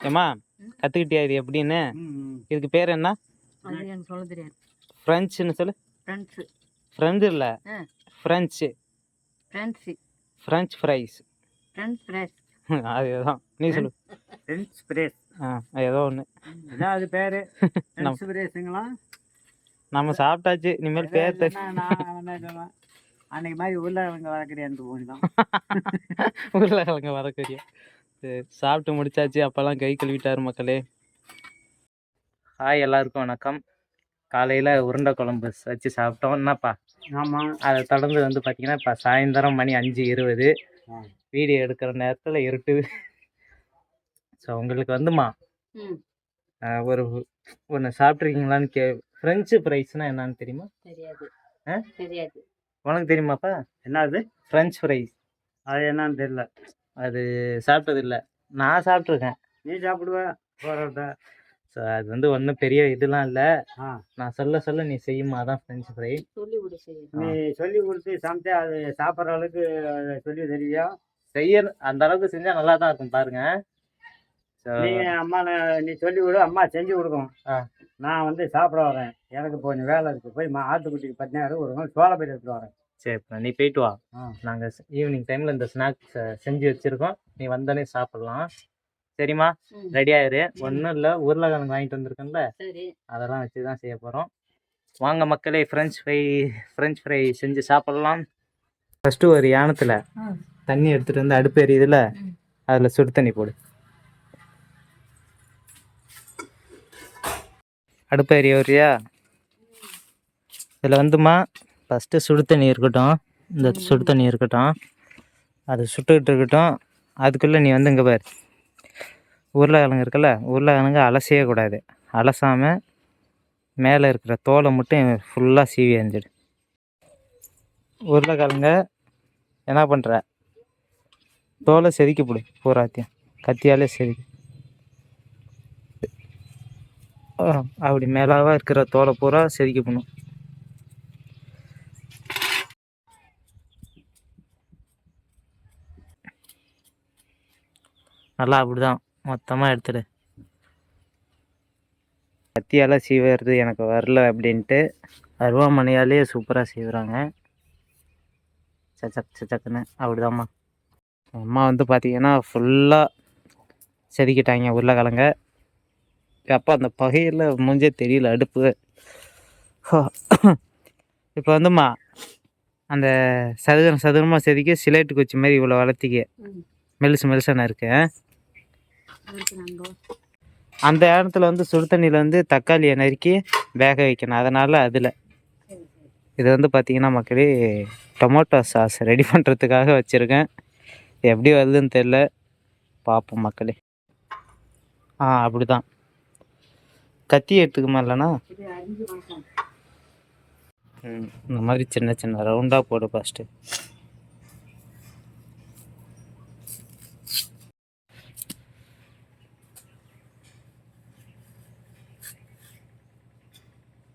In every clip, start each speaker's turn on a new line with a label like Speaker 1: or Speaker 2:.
Speaker 1: ஏம்மா கற்றுக்கிட்டியா இது எப்படின்னு? இதுக்கு பேர் என்ன?
Speaker 2: சொல்ல தெரியாது.
Speaker 1: ஃப்ரெஞ்சுன்னு சொல்லு.
Speaker 2: ஃப்ரெண்ட்ஸு
Speaker 1: ஃப்ரெண்டு இல்லை. French
Speaker 2: friends
Speaker 1: French fries
Speaker 2: friends friends
Speaker 1: அதுதான் நீ சொல்லு.
Speaker 3: ஃப்ரெண்ட்ஸ் பிரேஸ்
Speaker 1: ஆ ஏதோ ஒன்று
Speaker 3: இதான் அது பேரு ஃப்ரெண்ட்ஸ் பிரேஸுங்களா
Speaker 1: நம்ம சாப்பிட்டாச்சு இனிமேல் பேர்
Speaker 3: அன்னைக்கு மாதிரி உருளைக்கிழங்கு வளர்க்குறேன்ட்டு போனிதான்
Speaker 1: உருளைக்கிழங்க வரக்கூடிய சாப்பிட்டு முடிச்சாச்சு. அப்போல்லாம் கை கழுவிட்டார் மக்களே. ஹாய் எல்லாருக்கும் வணக்கம். காலையில் உருண்டை குழம்பு வச்சு சாப்பிட்டோம். என்னப்பா?
Speaker 3: ஆமாம்
Speaker 1: அதை தொடர்ந்து வந்து பார்த்தீங்கன்னா இப்போ சாயந்தரம் மணி அஞ்சு இருபது. வீடியோ எடுக்கிற நேரத்தில் இருட்டுது ஸோ உங்களுக்கு வந்துமா? ஒரு ஒன்று சாப்பிட்ருக்கீங்களான்னு கே ஃப்ரெஞ்சு ஃப்ரைஸ்னால் என்னன்னு தெரியுமா?
Speaker 2: தெரியாது.
Speaker 1: உனக்கு தெரியுமாப்பா?
Speaker 3: என்னது?
Speaker 1: ஃப்ரெஞ்ச் ஃப்ரைஸ்
Speaker 3: அது என்னன்னு தெரியல.
Speaker 1: அது சாப்பிட்டது இல்லை. நான் சாப்பிட்ருக்கேன்
Speaker 3: நீ சாப்பிடுவ பரோட்டா
Speaker 1: ஸோ அது வந்து ஒன்றும் பெரிய இதெல்லாம் இல்லை.
Speaker 3: ஆ.
Speaker 1: நான் சொல்ல சொல்ல நீ செய்யுமா அதான் ஃப்ரெஞ்ச் ஃப்ரை
Speaker 2: சொல்லி விடு செய்யணும்
Speaker 3: நீ சொல்லி கொடுத்து சமைச்சு அது சாப்பிட்ற அளவுக்கு சொல்லி தெரியா
Speaker 1: செய்ய அந்த அளவுக்கு செஞ்சால் நல்லா தான் இருக்கும் பாருங்க. ஸோ
Speaker 3: நீ அம்மா நான் நீ சொல்லி விடு அம்மா செஞ்சு கொடுக்கும்.
Speaker 1: ஆ.
Speaker 3: நான் வந்து சாப்பிட வரேன். எனக்கு கொஞ்சம் வேலை இருக்கு. போய் மா ஆட்டுக்குட்டிக்கு பத்தினாரு ஒரு நாள் சோள பயிர் எடுத்துட்டு வரேன்.
Speaker 1: சரி இப்ப நீ போயிட்டு வா.
Speaker 3: ஆ.
Speaker 1: நாங்கள் ஈவினிங் டைமில் இந்த ஸ்நாக்ஸ் செஞ்சு வச்சுருக்கோம். நீ வந்தோடனே சாப்பிட்லாம். சரிம்மா? ரெடி ஆயிரு. ஒன்றும் இல்லை உருளைக்கிழங்கு வாங்கிட்டு வந்திருக்கேன்ல.
Speaker 2: சரி.
Speaker 1: அதெல்லாம் வச்சு தான் செய்ய போகிறோம் வாங்க மக்களே ஃப்ரெஞ்ச் ஃப்ரை ஃப்ரெஞ்ச் ஃப்ரை செஞ்சு சாப்பிட்லாம். ஃபஸ்ட்டு ஒரு யானத்தில் தண்ணி எடுத்துகிட்டு வந்து அடுப்பு எரியுதுல. அதில் சுடு தண்ணி போடு. அடுப்பு எரிய வரியா? இதில் வந்துமா? ஃபஸ்ட்டு சுடு தண்ணி இருக்கட்டும். இந்த சுடு தண்ணி இருக்கட்டும். அது சுட்டுக்கிட்டு இருக்கட்டும். அதுக்குள்ளே நீ வந்து இங்கே பாரு. உருளைக்கிழங்கு இருக்குல்ல உருளைக்கிழங்கு அலசவே கூடாது. அலசாமல் மேலே இருக்கிற தோலை மட்டும் ஃபுல்லாக சீவி எறிஞ்சிடு. உருளைக்கிழங்க என்ன பண்ணுற தோலை செதுக்கி போடு பூராத்தையும். கத்தியாலே செதுக்கி. அப்படி மேலாவா இருக்கிற தோலை பூரா செதுக்கி போடணும். நல்லா அப்படிதான். மொத்தமாக எடுத்துடு. கத்தியால் சீவுறது எனக்கு வரல அப்படின்ட்டு அருவாமனையாலே சூப்பராக சீவுறாங்க சச்சக் சச்சக்குன்னு அப்படிதாம்மா. அம்மா வந்து பார்த்தீங்கன்னா ஃபுல்லாக செதுக்கிட்டாங்க உருளைக்கிழங்க. அப்போ அந்த பகையில் மூஞ்சே தெரியல அடுப்பு. இப்போ வந்தும்மா அந்த சதுரம் சதுரமாக செதுக்கி சிலேட்டு குச்சி மாதிரி இவ்வளோ வளர்த்திக்க. மெலுசு மெலுசான இருக்கு.
Speaker 2: அதுக்கு நாங்கள்
Speaker 1: அந்த இடத்துல வந்து சுடு தண்ணியில் வந்து தக்காளியை நறுக்கி வேக வைக்கணும். அதனால் அதில் இது வந்து பார்த்திங்கன்னா மக்களே டொமேட்டோ சாஸ் ரெடி பண்ணுறதுக்காக வச்சுருக்கேன். எப்படி வருதுன்னு தெரில பார்ப்போம் மக்களே. ஆ அப்படி தான் கத்தி எடுத்துக்குமா இல்லைண்ணா ம் இந்த மாதிரி சின்ன சின்ன ரவுண்டாக போடு ஃபஸ்ட்டு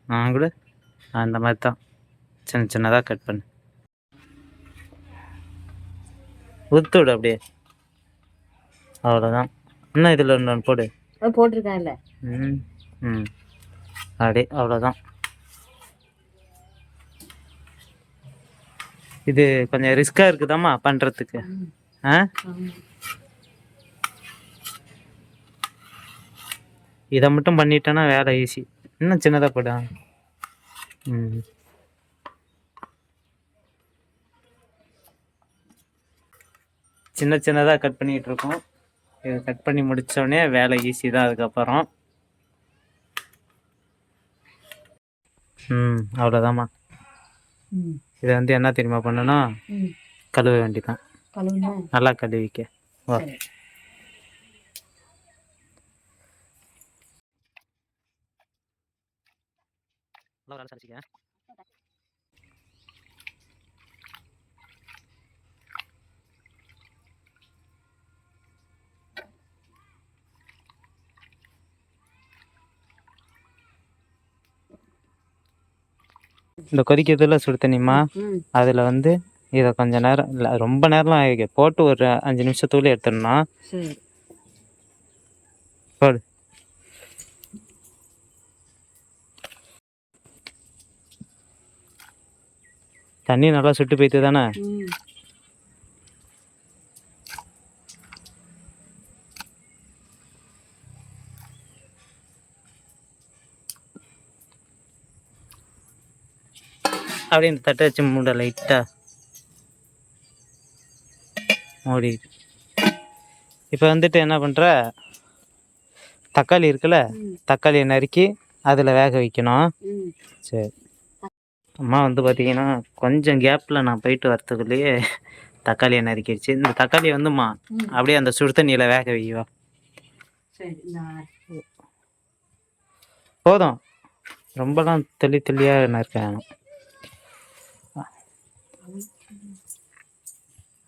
Speaker 1: நான் கூட அந்த மாதிரி தான். சின்ன சின்னதாக கட் பண்ணு. உத்து விடு அப்படியே. அவ்வளோதான் இன்னும் இதில் ஒன்று போடு.
Speaker 2: போட்டிருக்கேன் இல்லை
Speaker 1: ம் ம். அப்படியே அவ்வளோதான் இது கொஞ்சம் ரிஸ்க்காக இருக்குதாம்மா பண்ணுறதுக்கு ஆ? இதை மட்டும் பண்ணிட்டேன்னா வேலை ஈஸி இன்னும் சின்னதாக போடு. ம். சின்ன சின்னதாக கட் பண்ணிகிட்டு இருக்கோம் இதை கட் பண்ணி முடித்தோடனே வேலை ஈஸி தான் அதுக்கப்புறம். ம் அவ்வளோதாம்மா இதை வந்து என்ன தெரியுமா பண்ணணும் கழுவ வேண்டிதான். நல்லா கழுவிக்க. வா
Speaker 2: சரி
Speaker 1: இந்த கொதிக்கிறதுல சுடு தண்ணிம்மா.
Speaker 2: ம்.
Speaker 1: அதில் வந்து இதை கொஞ்ச நேரம் இல்லை ரொம்ப நேரம்லாம் ஆகிக்க போட்டு ஒரு அஞ்சு நிமிஷத்துக்குள்ளே எடுத்துடணும்.
Speaker 2: சரி.
Speaker 1: போடு. தண்ணி நல்லா சுட்டு போய்த்து தானே? அப்படியே இந்த தட்டை வச்சு மூட லைட்டாக மூடி இப்போ வந்துட்டு என்ன பண்ணுற தக்காளி இருக்குல்ல? தக்காளியை நறுக்கி அதில் வேக வைக்கணும். சரி. அம்மா வந்து பார்த்தீங்கன்னா கொஞ்சம் கேப்பில் நான் போயிட்டு வரத்துக்குள்ளேயே தக்காளியை நறுக்கிடுச்சு இந்த தக்காளியை வந்தும்மா
Speaker 2: ம்.
Speaker 1: அப்படியே அந்த சுடு தண்ணியில் வேக வைவா போதும். ரொம்பலாம் தெளி தெளியாக நறுக்கேன்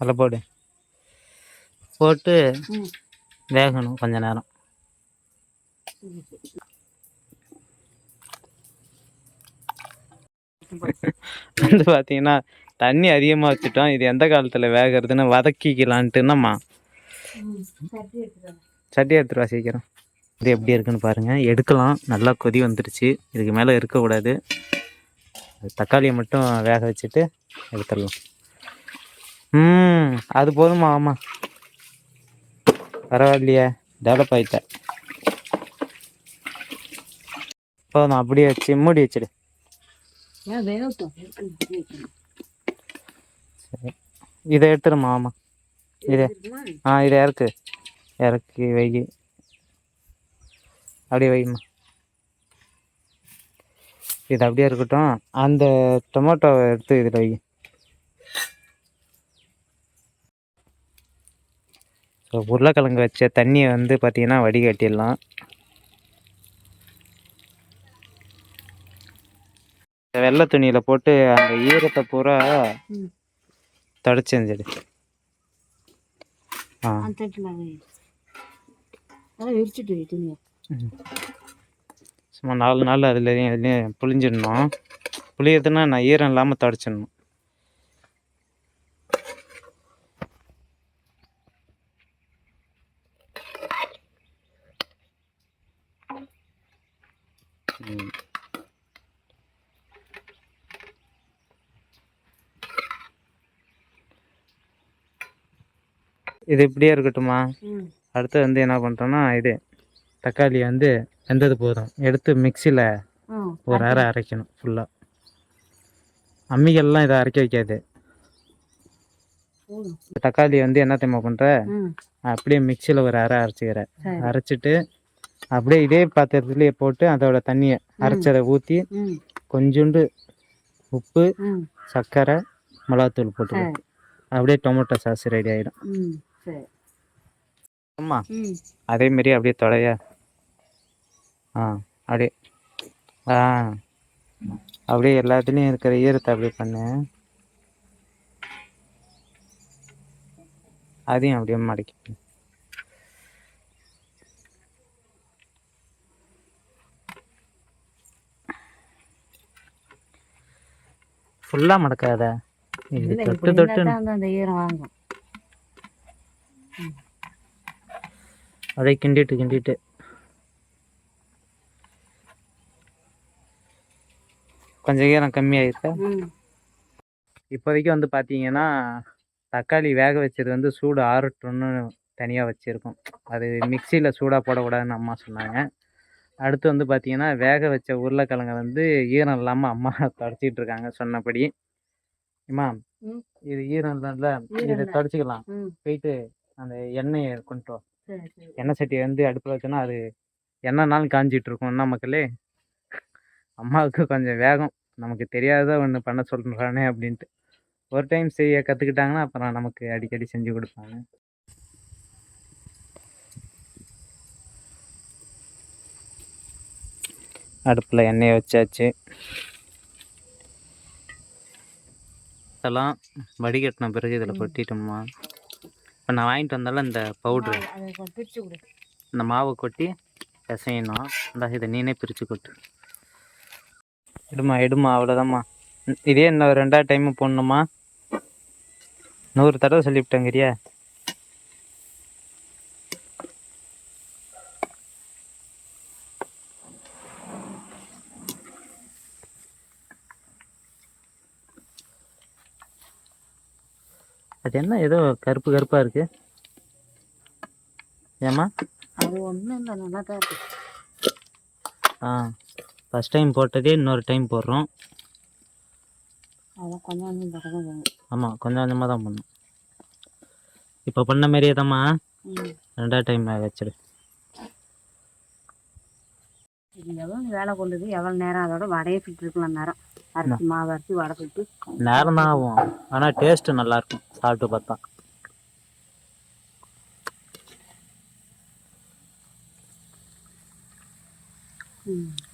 Speaker 1: அதில் போடு. போட்டு வேகணும் கொஞ்ச நேரம். வந்து பார்த்தீங்கன்னா தண்ணி அதிகமாக வச்சுட்டோம். இது எந்த காலத்தில் வேகிறதுன்னு வதக்கிக்கலான்ட்டுன்னம்மா.
Speaker 2: சட்டி எடுத்துக்கிறேன்
Speaker 1: சட்டி எடுத்துட்டு வா சீக்கிரம். இது எப்படி இருக்குன்னு பாருங்கள் எடுக்கலாம். நல்லா கொதி வந்துடுச்சு இதுக்கு மேலே இருக்கக்கூடாது. தக்காளியை மட்டும் வேக வச்சுட்டு எடுத்துடலாம். ம் அது போதுமா ஆமாம் பரவாயில்லையே. டெவலப் ஆகிட்ட போதும் அப்படியே வச்சு மூடி வச்சிடு. சரி இதை எடுத்துருமா ஆமாம் இது? ஆ இதை இறக்கு இறக்கி வை அப்படியே வைம்மா இது அப்படியே இருக்கட்டும் அந்த டொமேட்டோவை எடுத்து இதில் வை ஸோ உருளைக்கிழங்கு வச்ச தண்ணியை வந்து பார்த்தீங்கன்னா வடிகட்டிடலாம். வெள்ளை துணியில் போட்டு அந்த ஈரத்தை பூரா
Speaker 2: ம்.
Speaker 1: தொடச்சி இருந்துடு ஆ.
Speaker 2: அந்த தட்டில் வை அதான் விரிச்சிட்டு வை துணியை.
Speaker 1: சும்மா நாலு நாள் அதுலேயும் இதுலேயும் புளிஞ்சிடணும் புளியறதுன்னா நான் ஈரம் இல்லாமல் தொடச்சிடணும். ம். இது இப்படியே இருக்கட்டுமா அடுத்து வந்து என்ன பண்ணுறோன்னா இது தக்காளி வந்து வெந்தது போதும். எடுத்து மிக்சியில் ஒரு அரை அரைக்கணும். ஃபுல்லாக அம்மிகள்லாம் இதை அரைக்க வைக்காது. தக்காளி வந்து என்ன தெரியுமா பண்ணுற அப்படியே மிக்சியில் ஒரு அரை அரைச்சிக்கிறேன்
Speaker 2: சரி.
Speaker 1: அரைச்சிட்டு அப்படியே இதே பாத்திரத்துலேயே போட்டு அதோட தண்ணியை அரைச்சதை ஊற்றி கொஞ்சோண்டு உப்பு சர்க்கரை மிளகாத்தூள் போட்டு அப்படியே டொமேட்டோ சாஸ் ரெடி ஆகிடும்
Speaker 2: சரி
Speaker 1: ஆமாம்
Speaker 2: ம்.
Speaker 1: அதே மாதிரி அப்படியே தொடைய. ஆ அப்படியே ஆ. அப்படியே எல்லாத்துலேயும் இருக்கிற ஈரத்தை அப்படியே பண்ணு. அதையும் அப்படியே மடக்கி ஃபுல்லாக மடக்காத. தொட்டு தொட்டு
Speaker 2: அந்த ஈரம் வாங்கும்.
Speaker 1: அப்படியே கிண்டிட்டு கிண்டிட்டு. கொஞ்சம் ஈரம் கம்மியாயிருக்கா. இப்போதைக்கு வந்து பார்த்தீங்கன்னா தக்காளி வேக வச்சது வந்து சூடு ஆறட்டும்னு தனியாக வச்சுருக்கோம். அது மிக்சியில் சூடாக போடக்கூடாதுன்னு அம்மா சொன்னாங்க. அடுத்து வந்து பார்த்தீங்கன்னா வேக வச்ச உருளைக்கிழங்க வந்து ஈரம் இல்லாமல் அம்மா தொடச்சிட்டு இருக்காங்க சொன்னபடி. அம்மா
Speaker 2: ம்.
Speaker 1: இது ஈரம் இல்லைல்ல இதை. தொடச்சிக்கலாம். போயிட்டு அந்த எண்ணெயை கொண்டு எண்ணெய் சட்டியை வந்து அடுப்பில் வச்சோன்னா அது எண்ணெய்னாலும் காஞ்சிட்டு இருக்கும் என்ன மக்களே? அம்மாவுக்கு கொஞ்சம் வேகம். நமக்கு தெரியாத ஒன்று பண்ண சொல்கிறானே அப்படின்ட்டு. ஒரு டைம் செய்ய கற்றுக்கிட்டாங்கன்னா அப்புறம் நமக்கு அடிக்கடி செஞ்சு கொடுப்பாங்க. அடுப்பில் எண்ணெயை வச்சாச்சு. இதெல்லாம் வடிகட்டின பிறகு இதில் கொட்டிட்டோம்மா. இப்போ நான் வாங்கிட்டு வந்தால இந்த பவுட்ரு
Speaker 2: பிரித்து கொடு.
Speaker 1: இந்த மாவை கொட்டி பிசையணும். இந்த இதை நீனே பிரித்து கொட்டு. எடுமா எடுமா அவ்வளோதாம்மா இதே இன்னும் ரெண்டாவது டைமு போடணுமா? நூறு தடவை சொல்லிவிட்டேங்கிறியா. அது என்ன ஏதோ கருப்பு கருப்பாக இருக்கு? ஏம்மா?
Speaker 2: அது ஒன்றும் இல்லை நல்லா தான் இருக்கு.
Speaker 1: ஆ ஃபஸ்ட் டைம் போட்டதே இன்னொரு டைம் போடுறோம்.
Speaker 2: அதான் கொஞ்சம்
Speaker 1: ஆமாம் கொஞ்சம் கொஞ்சமாக தான் பண்ணணும் இப்போ பண்ண மாதிரியே தாம்மா. ரெண்டாவது டைம் வச்சிடு
Speaker 2: இது எவ்வளோ வேலை கொண்டது எவ்வளோ நேரம் அதோட வடையை சுட்டு இருக்கலாம் நேரம். அரிசி மாவு அரிசி வடை சுட்டு
Speaker 1: நேரம் தான் ஆகும் ஆனால் டேஸ்ட்டு நல்லாயிருக்கும் சாப்பிட்டு பார்த்தா.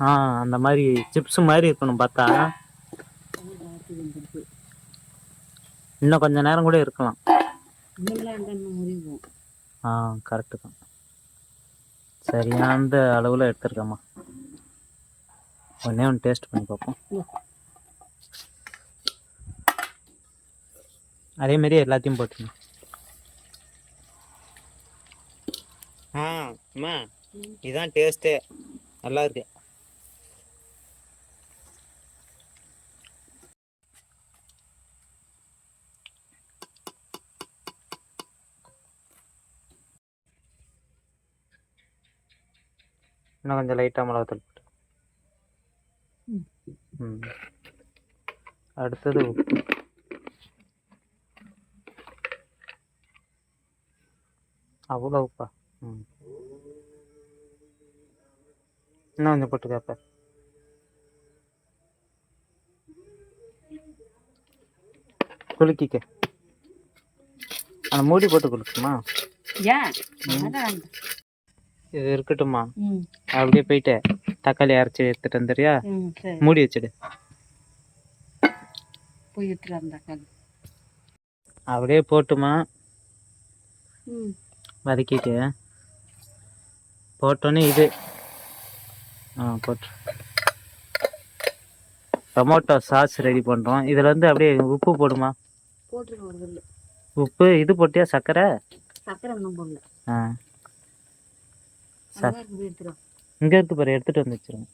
Speaker 1: ஆ அந்த மாதிரி சிப்ஸ் மாதிரி இருக்கணும் பார்த்தா. இன்னும் கொஞ்சம் நேரம் கூட இருக்கலாம். ஆ கரெக்டு தான். சரியான அளவில் எடுத்துருக்கம்மா. ஒன்றே ஒன்று டேஸ்ட் பண்ணி பார்ப்போம். அதே மாதிரி எல்லாத்தையும் போட்டுருங்க ஆ அம்மா இதுதான் டேஸ்ட்டு நல்லா இருக்கு. இன்னும் கொஞ்சம் லைட்டாக மிளகாத்தூள் போட்டு.
Speaker 2: ம்.
Speaker 1: அடுத்தது உப்பு. அவ்வளோ உப்பா? ம். இன்னும் கொஞ்சம் போட்டு கேப்ப குலுக்கிக்க. அந்த மூடி போட்டு குலுக்குமா?
Speaker 2: ஏன்?
Speaker 1: இது இருக்கட்டுமா அப்படியே போயிட்டு தக்காளி அரைச்சி எடுத்துட்டு வந்துறியா மூடி வச்சிடு. அப்படியே போட்டுமா. வதக்கிட்டு போட்டோன்னே இது. ஆ போட்டு. டொமேட்டோ சாஸ் ரெடி பண்ணுறோம் இதில் வந்து அப்படியே உப்பு போடுமா?
Speaker 2: கல்லு
Speaker 1: உப்பு இது போட்டியா? சர்க்கரை?
Speaker 2: ஒன்றும் போடல.
Speaker 1: ஆ.
Speaker 2: எடுத்துரும்
Speaker 1: இங்கே இருக்கு பாரு எடுத்துகிட்டு வந்து வச்சிருங்க.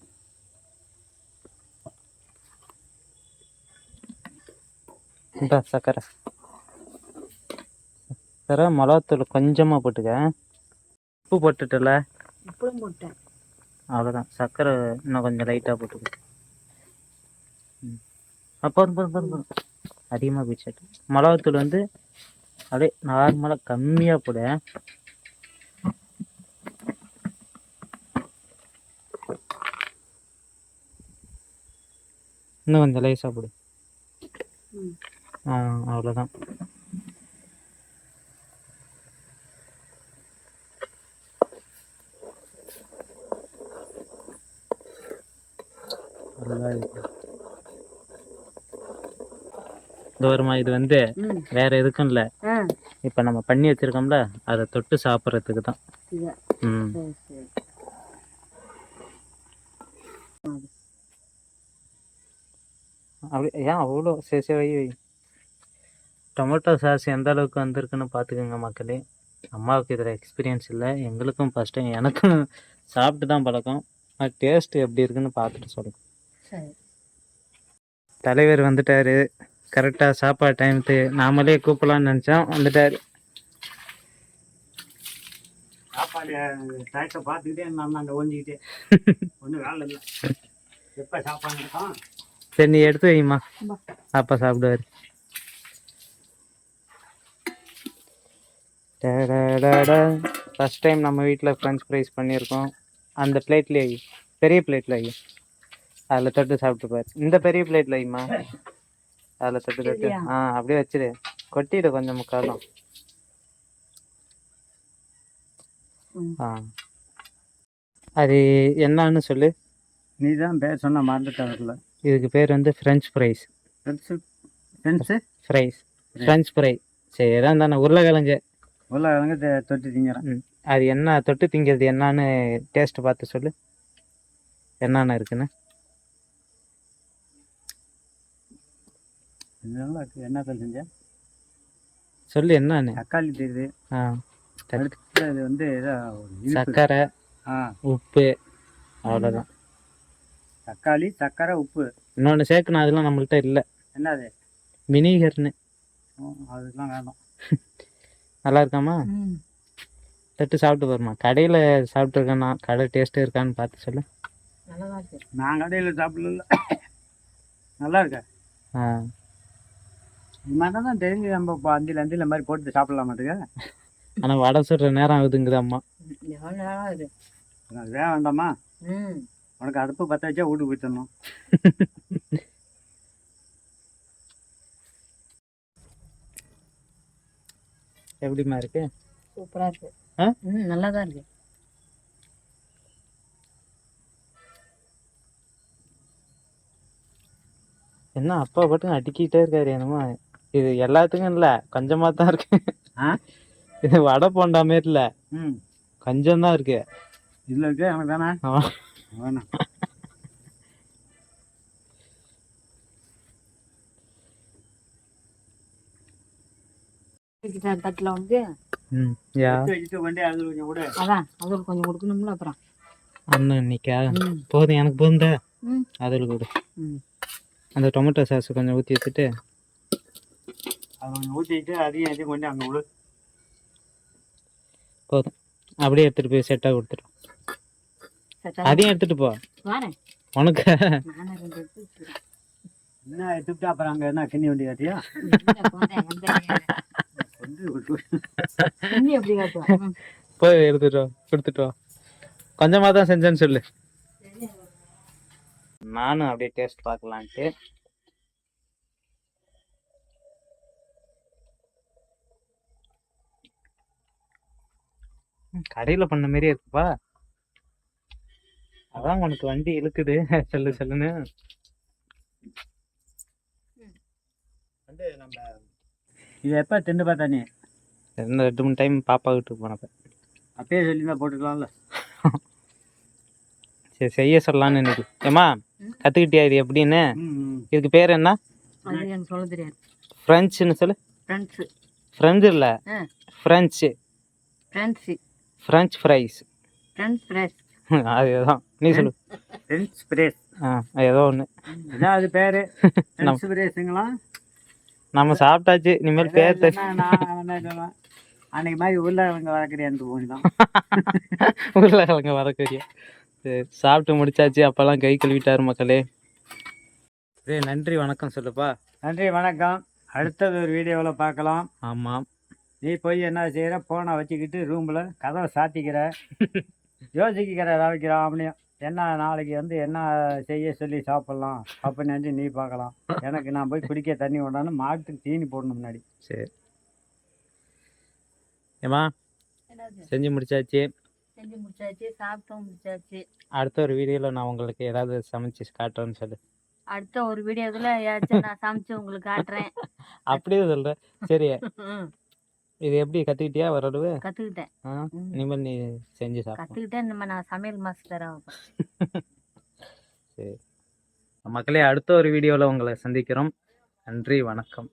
Speaker 1: இந்தா சர்க்கரை சர்க்கரை மிளகாத்தூள் கொஞ்சமாக போட்டுக்க. உப்பு போட்டுட்டல?
Speaker 2: இப்பவும் போட்டேன்.
Speaker 1: அவ்வளோதான் சர்க்கரை இன்னும் கொஞ்சம் லைட்டாக போட்டுக்க. ம். அப்போ போதும் போதும் போதும் போதும். அதிகமாக போயிடுச்சு மிளகாத்தூள் வந்து அப்படியே நார்மலாக கம்மியாக போடு. இன்னும் கொஞ்சம் லேசாக போடு.
Speaker 2: ம்.
Speaker 1: ஆ அவ்வளோதான் வருமா இது வந்து வேற எதுக்கும் இல்லை இப்போ நம்ம பண்ணி வச்சிருக்கோம்ல அதை தொட்டு சாப்பிட்றதுக்கு தான். ம். அப்படி ஏன் அவ்வளோ சரி சரி வை? வை டொமேட்டோ சாஸ் எந்த அளவுக்கு வந்திருக்குன்னு பார்த்துக்கோங்க மக்களே. அம்மாவுக்கு இதில் எக்ஸ்பீரியன்ஸ் இல்லை. எங்களுக்கும் ஃபஸ்ட் டைம் எனக்கும் சாப்பிட்டு தான் பழக்கம். டேஸ்ட் எப்படி இருக்குன்னு பார்த்துட்டு சொல்லுங்கள்
Speaker 2: சரி.
Speaker 1: தலைவர் வந்துட்டாரு. கரெக்டாக சாப்பாடு டைமுக்கு நாமளே கூப்பிடலான்னு நினச்சோம். வந்துட்டாரு.
Speaker 3: சாப்பாடு டயத்தை பார்த்துக்கிட்டே நான் அந்த ஒஞ்சிக்கிட்டே ஒன்றும் வேலை இல்லை. எப்போ சாப்பாடு இருக்கும்
Speaker 1: சரி நீ எடுத்து வைம்மா. அப்பா சாப்பிடுவாரு. ஃபஸ்ட் டைம் நம்ம வீட்டில் ஃப்ரெஞ்ச் ஃப்ரைஸ் பண்ணியிருக்கோம். அந்த பிளேட்லேயே வை. பெரிய பிளேட்டில் வை. அதில் தொட்டு சாப்பிட்டு பாரு. இந்த பெரிய பிளேட்டில் வைம்மா. அதில் தொட்டு தொட்டு? ஆ அப்படியே வச்சிரு. கொட்டிடு கொஞ்சம் முக்காலும். ஆ. அது என்னன்னு சொல்லு.
Speaker 3: நீ தான் பேர் சொன்ன மறந்துட்டேன்
Speaker 1: இதுக்கு பேர் வந்து French fries
Speaker 3: friends
Speaker 1: fries French fry சரி இதான் தானே உருளைக்கிழங்கு.
Speaker 3: உருளைக்கிழங்கு தொட்டு திங்கிறேன்.
Speaker 1: அது என்ன தொட்டு திங்கிறது என்னன்னு டேஸ்ட் பார்த்து சொல்லு. என்னென்ன இருக்குன்னு.
Speaker 3: என்ன தல் செஞ்சேன்
Speaker 1: சொல்லு என்னன்னு.
Speaker 3: தக்காளி தெரியுது
Speaker 1: ஆ
Speaker 3: அது வந்து.
Speaker 1: சர்க்கரை உப்பு. அவ்வளோதான்
Speaker 3: தக்காளி சர்க்கரை உப்பு.
Speaker 1: இன்னொன்று சேர்க்கணும் அதெல்லாம் நம்மள்ட்ட இல்லை.
Speaker 3: என்னது?
Speaker 1: வினிகர்னு.
Speaker 3: ஓ, அதுக்கெல்லாம் வேணும்.
Speaker 1: நல்லா இருக்காமா? தட்டு சாப்பிட்டு பாருமா கடையில் சாப்பிட்ருக்கேன்னா கடை டேஸ்ட்டு இருக்கான்னு பார்த்து சொல்லு.
Speaker 2: நல்லா தான் இருக்கு.
Speaker 3: நான் கடையில் சாப்பிடல. நல்லா இருக்கா?
Speaker 1: ஆ.
Speaker 3: இது மாதிரி தான் தெரிஞ்சு நம்ம இப்போ அந்தில் அந்தில் மாதிரி போட்டு சாப்பிடலாம் மாட்டுங்க
Speaker 1: ஆனால் வடை சுடுற நேரம் ஆகுதுங்குது அம்மா.
Speaker 3: வேண்டாமா?
Speaker 2: ம்.
Speaker 3: உனக்கு அடுப்பு பற்ற வச்சா வீட்டுக்கு போயிடணும்
Speaker 1: எப்படிம்மா இருக்கு?
Speaker 2: சூப்பராக இருக்கு. நல்லா தான் இருக்கு.
Speaker 1: என்ன அப்பா பாட்டுங்க அடிக்கிட்டே இருக்காரு என்னமோ. இது எல்லாத்துக்கும் இல்லை கொஞ்சமாக தான் இருக்கு. இது வடை போண்டா மாரி இல்லை. கொஞ்சம் தான் இருக்கு.
Speaker 3: இதில் இருக்கு எனக்கு தானே. வேணாம்
Speaker 2: தட்டில் வந்து அதான் அதில் கொஞ்சம் கொடுக்கணும்ல அப்புறம்.
Speaker 1: அண்ணன் இன்னைக்கா? போதும் எனக்கு
Speaker 2: ம்.
Speaker 1: அதில் கொடு. அந்த டொமேட்டோ சாஸ் கொஞ்சம் ஊற்றி வச்சுட்டு
Speaker 3: அதை கொஞ்சம் ஊற்றிட்டு அதையும் இதையும் கொண்டு அங்கே விடு.
Speaker 1: போதும். அப்படியே எடுத்துகிட்டு போய் செட்டாக கொடுத்துட்டு அதையும் எடுத்துகிட்டு போ. உனக்கு.
Speaker 3: என்ன எடுத்துட்டு அப்புறம் அங்கே என்ன கிண்ணி வண்டி காட்டியா.
Speaker 1: போய் எடுத்துட்டு கொடுத்துட்டு வா. கொஞ்சமாக தான் செஞ்சேன்னு சொல்லு. நானும் அப்படியே டேஸ்ட் பார்க்கலான்ட்டு. கடையில் பண்ண மாதிரியே இருக்குப்பா. அதான் உனக்கு வண்டி இழுக்குது. சொல்லு சொல்லுன்னு.
Speaker 3: இது எப்போ திண்டு பார்த்தா நீ?
Speaker 1: ரெண்டு ரெண்டு மூணு டைம் பாப்பா வீட்டுக்கு போனப்ப.
Speaker 3: அப்பயே சொல்லியிருந்தா போட்டுக்கலாம்ல.
Speaker 1: சரி செய்ய சொல்லலான்னு இன்னைக்கு. ஏம்மா கற்றுக்கிட்டியா இது எப்படின்னு? இதுக்கு பேர் என்ன?
Speaker 2: சொல்ல தெரியாது.
Speaker 1: ஃப்ரெஞ்சுன்னு சொல்லு.
Speaker 2: ஃப்ரெண்ட்ஸு
Speaker 1: ஃப்ரெஞ்சு இல்லை. French
Speaker 2: friends
Speaker 1: French fries
Speaker 2: friends fresh
Speaker 1: அதுதான். நீ சொல்லு.
Speaker 3: ஃப்ரெண்ட்ஸ் பிரேஸ்
Speaker 1: ஆ ஏதோ ஒன்று
Speaker 3: இதான் அது பேர். ஃப்ரெண்ட்ஸ் பிரேஸுங்களா
Speaker 1: நம்ம சாப்பிட்டாச்சு இனிமேல் பேர் தெரி
Speaker 3: நான் என்ன சொல்லுவேன். அன்னைக்கு மாதிரி உள்ள அவங்க வளர்க்குறேன் போனி தான்.
Speaker 1: உருளைக்கிழங்கு வரக்கறியா? சரி சாப்பிட்டு முடிச்சாச்சு அப்போல்லாம் கை கழுவிட்டாரு மக்களே. சரி நன்றி வணக்கம் சொல்லுப்பா.
Speaker 3: நன்றி வணக்கம். அடுத்தது ஒரு வீடியோவில் பார்க்கலாம்.
Speaker 1: ஆமாம்
Speaker 3: நீ போய் என்ன செய்கிற ஃபோனை வச்சுக்கிட்டு ரூமில் கதவை சாத்திக்கிற. யோசிக்கிற ரவிக்கிறான் அப்படியும் என்ன நாளைக்கு வந்து என்ன செய்ய சொல்லி சாப்பிட்லாம் அப்படின்னு நினச்சி நீ பார்க்கலாம். எனக்கு நான் போய் குடிக்க தண்ணி கொண்டாந்து மாட்டுக்கு தீனி போடணும் முன்னாடி.
Speaker 1: சரி. ஏம்மா?
Speaker 2: என்னது?
Speaker 1: செஞ்சு முடிச்சாச்சு.
Speaker 2: செஞ்சு முடிச்சாச்சு சாப்பிட்டோம் முடிச்சாச்சு.
Speaker 1: அடுத்த ஒரு வீடியோவில் நான் உங்களுக்கு ஏதாவது சமைச்சு காட்டுறேன்னு சொல்லு.
Speaker 2: அடுத்த ஒரு வீடியோவில் ஏதாச்சும் நான் சமைச்சு உங்களுக்கு காட்டுறேன்.
Speaker 1: அப்படியே சொல்கிறேன் சரி. இது எப்படி கற்றுக்கிட்டியா ஓரளவு
Speaker 2: கத்துக்கிட்டேன்.
Speaker 1: இனிமேல் நீ செஞ்சு சாப்பிடு.
Speaker 2: கத்துக்கிட்டேன் நம்ம நான் சமையல் மாஸ்டராக
Speaker 1: சரி. மக்களே அடுத்த ஒரு வீடியோவில் உங்களை சந்திக்கிறோம். நன்றி வணக்கம்.